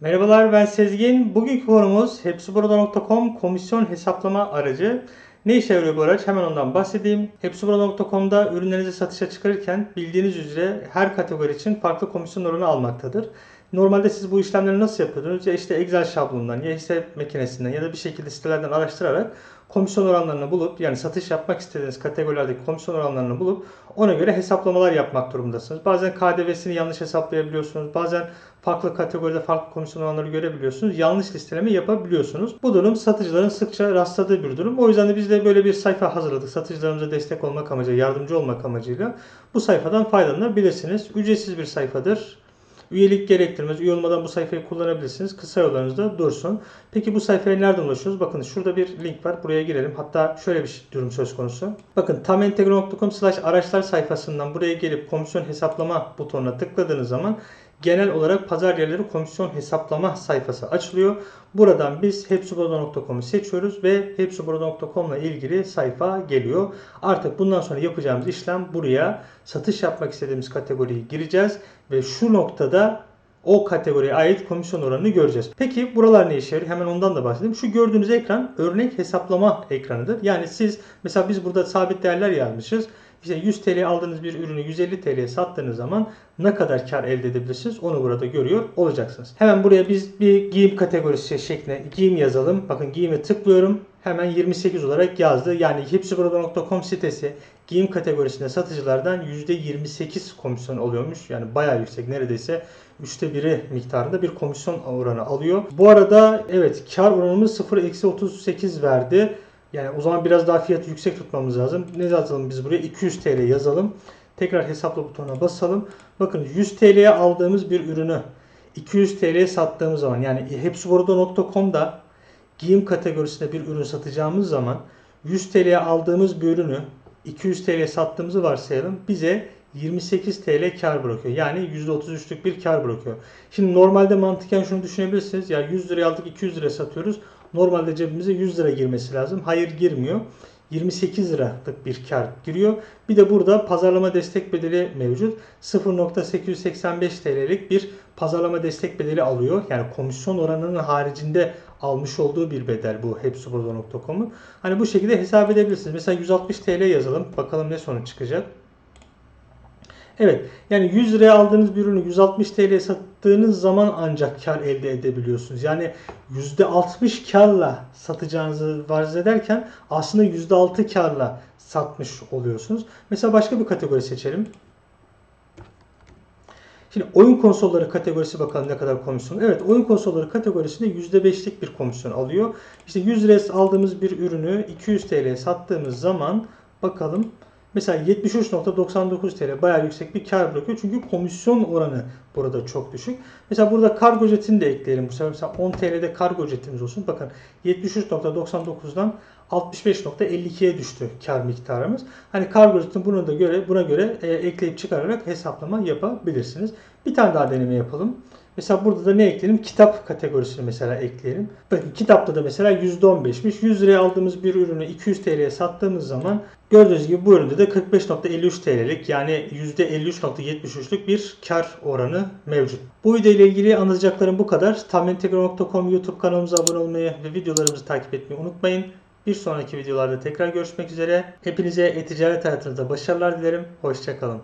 Merhabalar ben Sezgin. Bugünkü konumuz hepsiburada.com komisyon hesaplama aracı. Ne işe yarıyor bu araç? Hemen ondan bahsedeyim. Hepsiburada.com'da ürünlerinizi satışa çıkarırken bildiğiniz üzere her kategori için farklı komisyon oranı almaktadır. Normalde siz bu işlemleri nasıl yapıyordunuz? Ya işte Excel şablonundan ya hesap makinesinden ya da bir şekilde sitelerden araştırarak komisyon oranlarını bulup yani satış yapmak istediğiniz kategorilerdeki komisyon oranlarını bulup ona göre hesaplamalar yapmak durumundasınız. Bazen KDV'sini yanlış hesaplayabiliyorsunuz. Bazen farklı kategoride farklı komisyon oranları görebiliyorsunuz. Yanlış listeleme yapabiliyorsunuz. Bu durum satıcıların sıkça rastladığı bir durum. O yüzden de biz de böyle bir sayfa hazırladık. Satıcılarımıza destek olmak amacıyla, yardımcı olmak amacıyla bu sayfadan faydalanabilirsiniz. Ücretsiz bir sayfadır. Üyelik gerektirmez. Üye olmadan bu sayfayı kullanabilirsiniz. Kısa yollarınızda dursun. Peki bu sayfaya nereden ulaşıyoruz? Bakın şurada bir link var. Buraya girelim. Hatta şöyle bir durum söz konusu. Bakın tamintegro.com slash araçlar sayfasından buraya gelip komisyon hesaplama butonuna tıkladığınız zaman genel olarak pazar yerleri komisyon hesaplama sayfası açılıyor. Buradan biz hepsiburada.com'u seçiyoruz ve hepsiburada.com ile ilgili sayfa geliyor. Artık bundan sonra yapacağımız işlem buraya satış yapmak istediğimiz kategoriyi gireceğiz ve şu noktada o kategoriye ait komisyon oranını göreceğiz. Peki buralar ne işe yarıyor? Hemen ondan da bahsedeyim. Şu gördüğünüz ekran örnek hesaplama ekranıdır. Yani siz mesela biz burada sabit değerler yazmışız. İşte 100 TL aldığınız bir ürünü 150 TL'ye sattığınız zaman ne kadar kar elde edebilirsiniz onu burada görüyor olacaksınız. Hemen buraya biz bir giyim kategorisi şeklinde giyim yazalım. Bakın giyime tıklıyorum. Hemen 28 olarak yazdı. Yani hepsiburada.com sitesi giyim kategorisinde satıcılardan %28 komisyon oluyormuş. Yani bayağı yüksek. Neredeyse üçte biri miktarında bir komisyon oranı alıyor. Bu arada evet kar oranımız 0-38 verdi. Yani o zaman biraz daha fiyatı yüksek tutmamız lazım. Ne yazalım biz buraya? 200 TL yazalım. Tekrar hesapla butonuna basalım. Bakın 100 TL'ye aldığımız bir ürünü 200 TL'ye sattığımız zaman yani hepsiburada.com'da giyim kategorisinde bir ürün satacağımız zaman 100 TL'ye aldığımız bir ürünü 200 TL'ye sattığımızı varsayalım. Bize 28 TL kar bırakıyor. Yani %33'lük bir kar bırakıyor. Şimdi normalde mantıken şunu düşünebilirsiniz. Ya 100 liraya aldık 200 liraya satıyoruz. Normalde cebimize 100 lira girmesi lazım. Hayır girmiyor. 28 liralık bir kar giriyor. Bir de burada pazarlama destek bedeli mevcut. 0.885 TL'lik bir pazarlama destek bedeli alıyor. Yani komisyon oranının haricinde almış olduğu bir bedel bu hepsiburada.com'un. Hani bu şekilde hesap edebilirsiniz. Mesela 160 TL yazalım. Bakalım ne sonuç çıkacak. Evet yani 100 liraya aldığınız bir ürünü 160 TL'ye sattığınız zaman ancak kar elde edebiliyorsunuz. Yani %60 karla satacağınızı farz ederken aslında %6 karla satmış oluyorsunuz. Mesela başka bir kategori seçelim. Şimdi oyun konsolları kategorisi bakalım ne kadar komisyon. Evet oyun konsolları kategorisinde %5'lik bir komisyon alıyor. İşte 100 liraya aldığımız bir ürünü 200 TL'ye sattığımız zaman bakalım Mesela 73.99 TL bayağı yüksek bir kar bırakıyor. Çünkü komisyon oranı burada çok düşük. Mesela burada kargo ücretini de ekleyelim. Bu sefer mesela 10 TL'de kargo ücretimiz olsun. Bakın 73.99'dan 65.52'ye düştü kar miktarımız. Hani kargo ücretini buna da göre buna göre e, ekleyip çıkararak hesaplama yapabilirsiniz. Bir tane daha deneme yapalım. Mesela burada da ne ekleyelim? Kitap kategorisini mesela ekleyelim. Bakın kitapta da mesela %15'miş. 100 liraya aldığımız bir ürünü 200 TL'ye sattığımız zaman gördüğünüz gibi bu üründe de 45.53 TL'lik yani %53.73'lük bir kar oranı mevcut. Bu video ile ilgili anlatacaklarım bu kadar. Tahmintegro.com YouTube kanalımıza abone olmayı ve videolarımızı takip etmeyi unutmayın. Bir sonraki videolarda tekrar görüşmek üzere. Hepinize e-ticaret hayatınızda başarılar dilerim. Hoşçakalın.